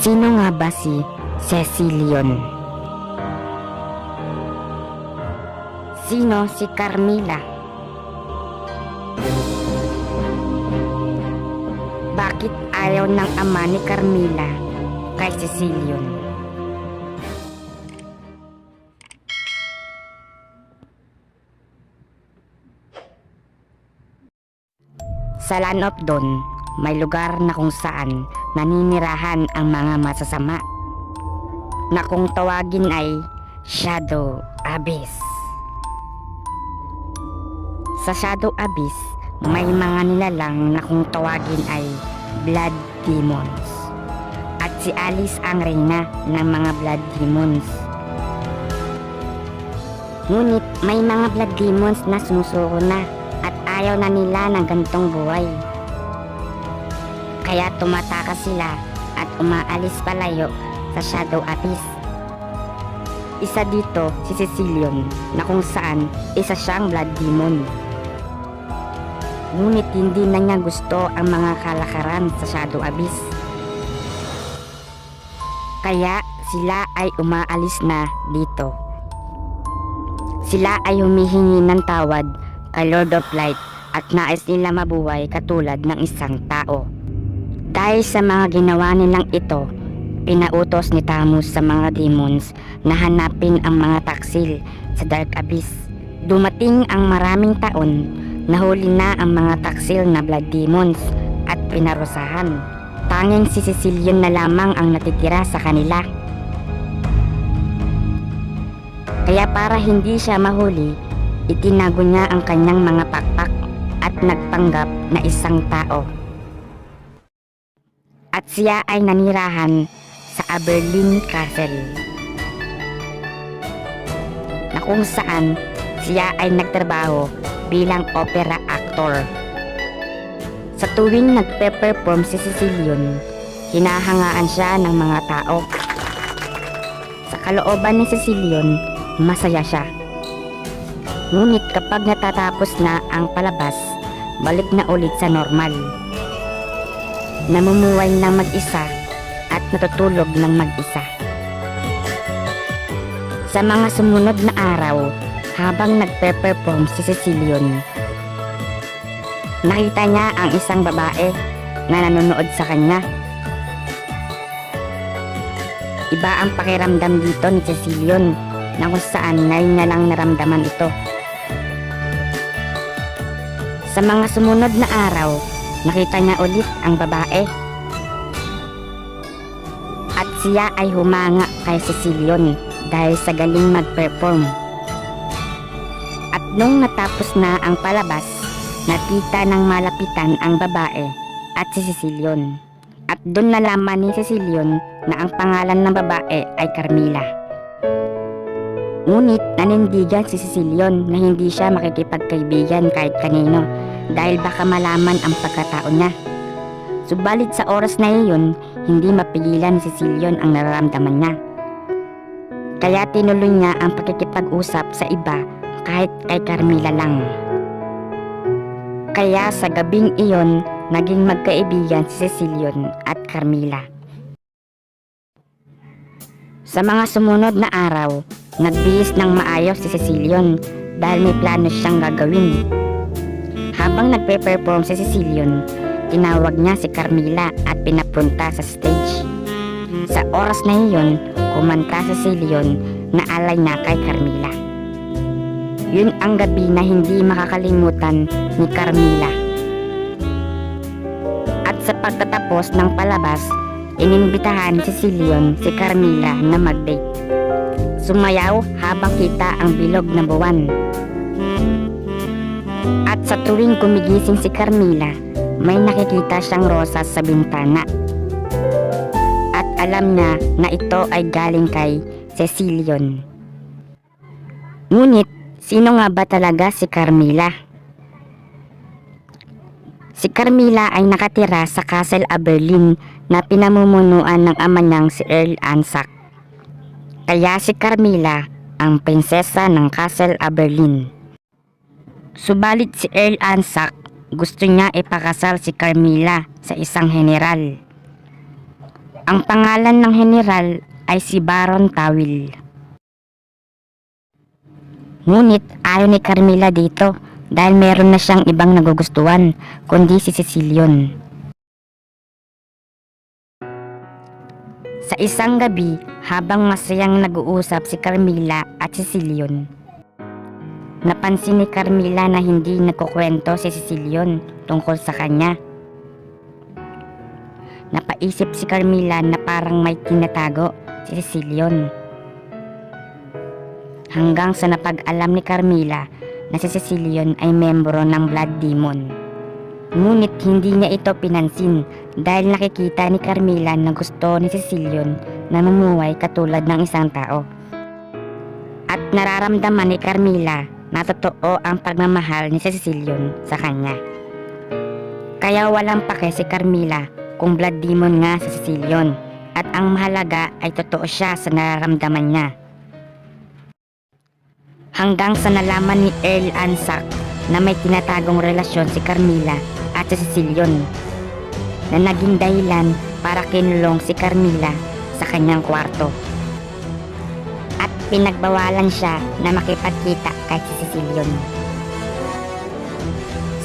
Sino nga ba si Cecilion? Sino si Carmila? Bakit ayaw ng ama ni Carmila kay Cecilion? Sa Land of Dawn, may lugar na kung saan naninirahan ang mga masasama na kung tawagin ay Shadow Abyss. Sa Shadow Abyss, may mga nilalang na kung tawagin ay Blood Demons. At si Alice ang reyna ng mga Blood Demons. Ngunit may mga Blood Demons na sumusuko na at ayaw na nila ng gantong buhay. Kaya tumatakas sila at umaalis palayo sa Shadow Abyss. Isa dito si Cecilion na kung saan isa siyang blood demon. Ngunit hindi na niya gusto ang mga kalakaran sa Shadow Abyss. Kaya sila ay umaalis na dito. Sila ay humihingi ng tawad kay Lord of Light at nais nila mabuhay katulad ng isang tao. Dahil sa mga ginawa nilang ito, pinautos ni Tamus sa mga demons na hanapin ang mga taksil sa Dark Abyss. Dumating ang maraming taon, nahuli na ang mga taksil na blood demons at pinarusahan. Tanging si Cecilion na lamang ang natitira sa kanila. Kaya para hindi siya mahuli, itinago niya ang kanyang mga pakpak at nagpanggap na isang tao at siya ay nanirahan sa Aberlin Castle na kung saan siya ay nagtrabaho bilang opera actor. Sa tuwing nagpe-perform si Cecilion, hinahangaan siya ng mga tao. Sa kalooban ni Cecilion, masaya siya. Ngunit kapag natatapos na ang palabas, balik na ulit sa normal namumuhay ng mag-isa at natutulog ng mag-isa. Sa mga sumunod na araw, habang nagpe-perform si Cecilion, nakita niya ang isang babae na nanonood sa kanya. Iba ang pakiramdam dito ni Cecilion na kung saan ngayon niya lang naramdaman ito. Sa mga sumunod na araw, nakita niya ulit ang babae. At siya ay humanga kay Cecilion dahil sa galing mag-perform. Nung natapos na ang palabas, nakita ng malapitan ang babae at si Cecilion. At doon nalaman ni Cecilion na ang pangalan ng babae ay Carmila. Ngunit nanindigan si Cecilion na hindi siya makikipagkaibigan kahit kanino dahil baka malaman ang pagkatao niya. Subalit sa oras na iyon, hindi mapigilan ni Cecilion ang nararamdaman niya. Kaya tinuloy niya ang pagkikipag-usap sa iba kahit kay Carmila lang. Kaya sa gabing iyon, naging magkaibigan si Cecilion at Carmila. Sa mga sumunod na araw, nagbihis ng maayos si Cecilion dahil may plano siyang gagawin. Habang nagpe-perform si Cecilion, tinawag niya si Carmila at pinapunta sa stage. Sa oras na iyon, kumanta si Cecilion na alay na kay Carmila. Yun ang gabi na hindi makakalimutan ni Carmila. At sa pagtatapos ng palabas, inimbitahan si Cecilion si Carmila na mag-date. Sumayaw habang kita ang bilog na buwan. At sa tuwing gumigising si Carmila, may nakikita siyang rosas sa bintana. At alam niya na ito ay galing kay Cecilion. Ngunit Sino nga ba talaga si Carmila? Si Carmila ay nakatira sa Castle Aberlin na pinamumunuan ng ama niyang si Earl Anzac. Kaya si Carmila ang prinsesa ng Castle Aberlin. Subalit si Earl Anzac gusto niya ipakasal si Carmila sa isang general. Ang pangalan ng general ay si Baron Tawil. Ngunit ayaw ni Carmila dito dahil meron na siyang ibang nagugustuhan kundi si Cecilion. Sa isang gabi, habang masayang nag-uusap si Carmila at Cecilion, napansin ni Carmila na hindi nagkukwento si Cecilion tungkol sa kanya. Napaisip si Carmila na parang may tinatago si Cecilion. Hanggang sa napag-alam ni Carmila na si Cecilion ay membro ng Blood Demon. Ngunit hindi niya ito pinansin dahil nakikita ni Carmila na gusto ni Cecilion na mamumuhay katulad ng isang tao. At nararamdaman ni Carmila na totoo ang pagmamahal ni Cecilion sa kanya. Kaya walang pake si Carmila kung blood demon nga si Cecilion at ang mahalaga ay totoo siya sa nararamdaman niya. Hanggang sa nalaman ni Earl Anzac na may tinatagong relasyon si Carmila at si Cecilion na naging dahilan para kinulong si Carmila sa kanyang kwarto. At pinagbawalan siya na makipagkita kay si Cecilion.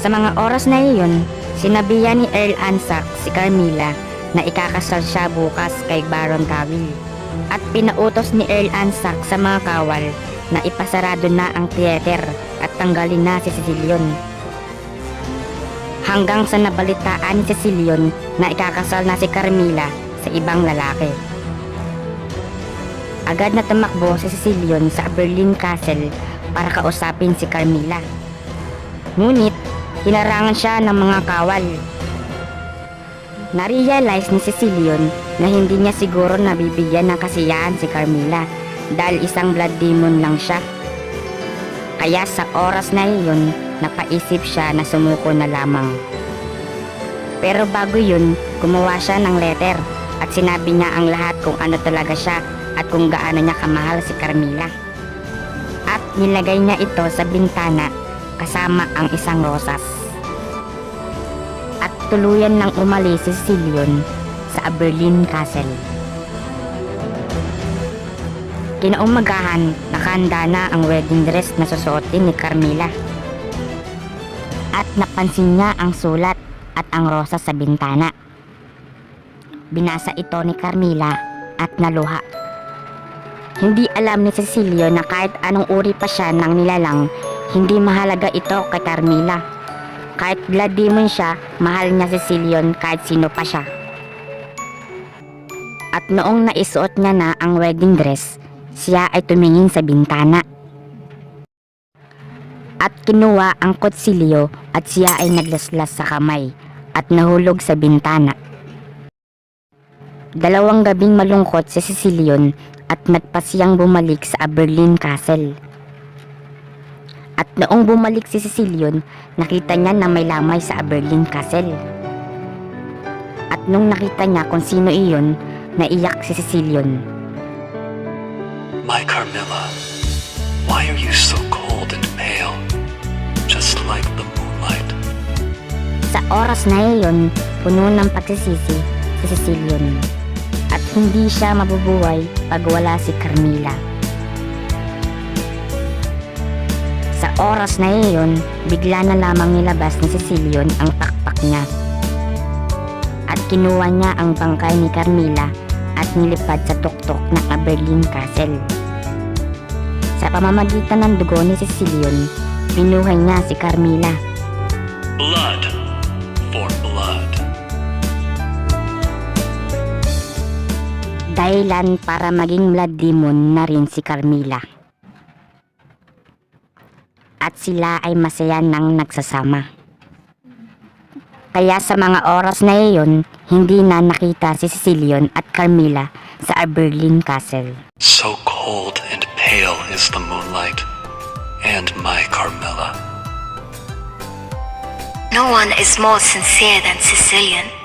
Sa mga oras na iyon, sinabihan ni Earl Anzac si Carmila na ikakasal siya bukas kay Baron Tawil. At pinautos ni Earl Anzac sa mga kawal na ipasarado na ang theater at tanggalin na si Cecilion. Hanggang sa nabalitaan ni Cecilion na ikakasal na si Carmila sa ibang lalaki. Agad na tumakbo si Cecilion sa Berlin Castle para kausapin si Carmila. Ngunit, hinarangan siya ng mga kawal. Narealize ni Cecilion na hindi niya siguro nabibigyan ng kasiyahan si Carmila dahil isang blood demon lang siya. Kaya sa oras na iyon, napaisip siya na sumuko na lamang. Pero bago yun, gumawa siya ng letter at sinabi niya ang lahat kung ano talaga siya at kung gaano niya kamahal si Carmila. At nilagay niya ito sa bintana kasama ang isang rosas. At tuluyan nang umalis si Cecilion sa Berlin Castle. Kinaumagahan, nakahanda na ang wedding dress na susuotin ni Carmila. At napansin niya ang sulat at ang rosas sa bintana. Binasa ito ni Carmila at naluha. Hindi alam ni Cecilio na kahit anong uri pa siya ng nilalang, hindi mahalaga ito kay Carmila. Kahit blood demon siya, mahal niya Cecilion kahit sino pa siya. At noong naisuot niya na ang wedding dress, siya ay tumingin sa bintana. At kinuha ang kutsilyo at siya ay naglaslas sa kamay at nahulog sa bintana. Dalawang gabing malungkot si Cecilion at nagpasiyang bumalik sa Aberlin Castle. At noong bumalik si Cecilion, nakita niya na may lamay sa Aberlin Castle. At nung nakita niya kung sino iyon, naiyak si Cecilion. My Carmilla, why are you so cold and pale? Just like the moonlight. Sa oras na iyon, puno ng pagsisisi si Cecilion. At hindi siya mabubuhay pag wala si Carmila. Sa oras na iyon, bigla na lamang nilabas ni Cecilion ang pakpak niya. At kinuha niya ang bangkay ni Carmila at nilipad sa tuktok ng Aberlin Castle. Sa pamamagitan ng dugo ni Cecilion, pinuhay niya si Carmila. Blood for blood. dahilan para maging blood demon na rin si Carmila. At sila ay masaya nang nagsasama. Kaya sa mga oras na iyon, hindi na nakita si Cecilion at Carmila sa Aberlin Castle. So cold and pale is the moonlight, and my Carmilla. No one is more sincere than Sicilian.